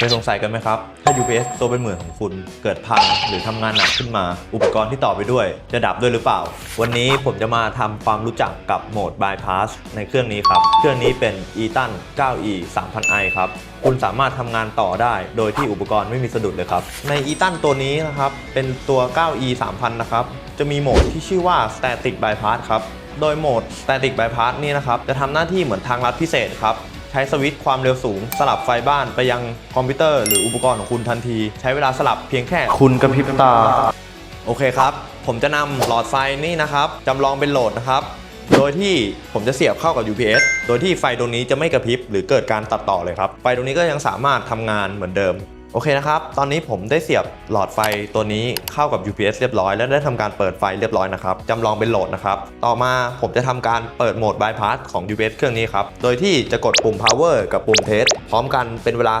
เคยสงสัยกันไหมครับ ถ้า UPS ตัวเป็นเหมือนของคุณเกิดพังหรือทำงานหนักขึ้นมา อุปกรณ์ที่ต่อไปด้วย จะดับด้วยหรือเปล่า วันนี้ผมจะมาทำความรู้จักกับโหมด Bypass ในเครื่องนี้ครับ เครื่องนี้เป็น Eton 9E 3000i ครับ คุณสามารถทำงานต่อได้ โดยที่อุปกรณ์ไม่มีสะดุดเลยครับ ใน Eton ตัวนี้นะครับ เป็นตัว 9E 3000นะครับ จะมีโหมดที่ชื่อว่า Static Bypass ครับ โดยโหมด Static Bypass นี่นะครับ จะทำหน้าที่เหมือนทางลัดพิเศษครับ ใช้สวิตช์ความเร็วสูง สลับไฟบ้านไปยังคอมพิวเตอร์หรืออุปกรณ์ของคุณทันที ใช้เวลาสลับเพียงแค่ คุณกระพริบตา โอเคครับ ผมจะนำหลอดไฟนี่นะครับจำลองเป็นโหลดนะครับโดยที่ผมจะเสียบเข้ากับ UPS โดยที่ไฟตรงนี้จะไม่กระพริบหรือเกิดการตัดต่อเลยครับ ไฟตรงนี้ก็ยังสามารถทำงานเหมือนเดิม โอเคนะครับ ตอนนี้ผมได้เสียบหลอดไฟตัวนี้เข้ากับ UPS เรียบร้อย และได้ทำการเปิดไฟเรียบร้อยนะครับจำลองเป็นโหลดนะครับ ต่อมาผมจะทำการเปิดโหมด bypass ของ UPS เครื่องนี้ครับ โดยที่จะกดปุ่ม power กับปุ่ม test พร้อมกันเป็นเวลา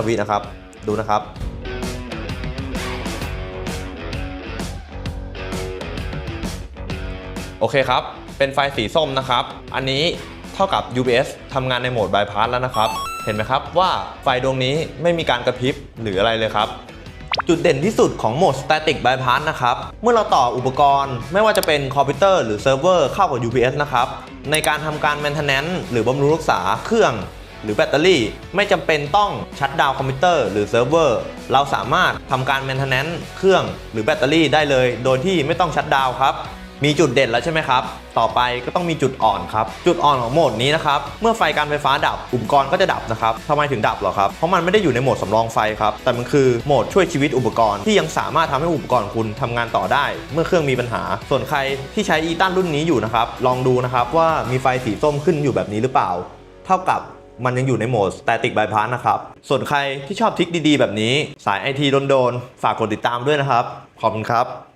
3-5 วินะครับ ดูนะครับโอเคครับ เป็นไฟสีส้มนะครับ อันนี้ เท่ากับ UPS ทำงานในโหมด bypass แล้วนะครับ เห็นไหมครับว่าไฟดวงนี้ไม่มีการกระพริบหรืออะไรเลยครับจุดเด่นที่สุดของโหมด Static Bypass นะครับ เมื่อเราต่ออุปกรณ์ ไม่ว่าจะเป็นคอมพิวเตอร์หรือเซิร์ฟเวอร์เข้ากับ UPS นะครับ ในการทำการ maintenance หรือบำรุงรักษาเครื่อง หรือแบตเตอรี่ ไม่จำเป็นต้องชัดดาวคอมพิวเตอร์หรือเซิร์ฟเวอร์ เราสามารถทำการ maintenance เครื่องหรือแบตเตอรี่ได้เลย โดยที่ไม่ต้องชัดดาวครับ มีจุดเด่นแล้วใช่ไหมครับ ต่อไปก็ต้องมีจุดอ่อนครับ จุดอ่อนของโหมดนี้นะครับ เมื่อไฟการไฟฟ้าดับ อุปกรณ์ก็จะดับนะครับทำไมถึงดับหรอครับ เพราะมันไม่ได้อยู่ในโหมดสำรองไฟครับ แต่มันคือโหมดช่วยชีวิตอุปกรณ์ที่ยังสามารถทำให้อุปกรณ์คุณทำงานต่อได้ เมื่อเครื่องมีปัญหา ส่วนใครที่ใช้อีตันรุ่นนี้อยู่นะครับ ลองดูนะครับว่ามีไฟสีส้มขึ้นอยู่แบบนี้หรือเปล่า เท่ากับมันยังอยู่ในโหมด Static Bypass นะครับ ส่วนใครที่ชอบทิคดีๆ แบบนี้ สายไอทีโดนๆ ฝากกดติดตามด้วยนะครับ ขอบคุณครับ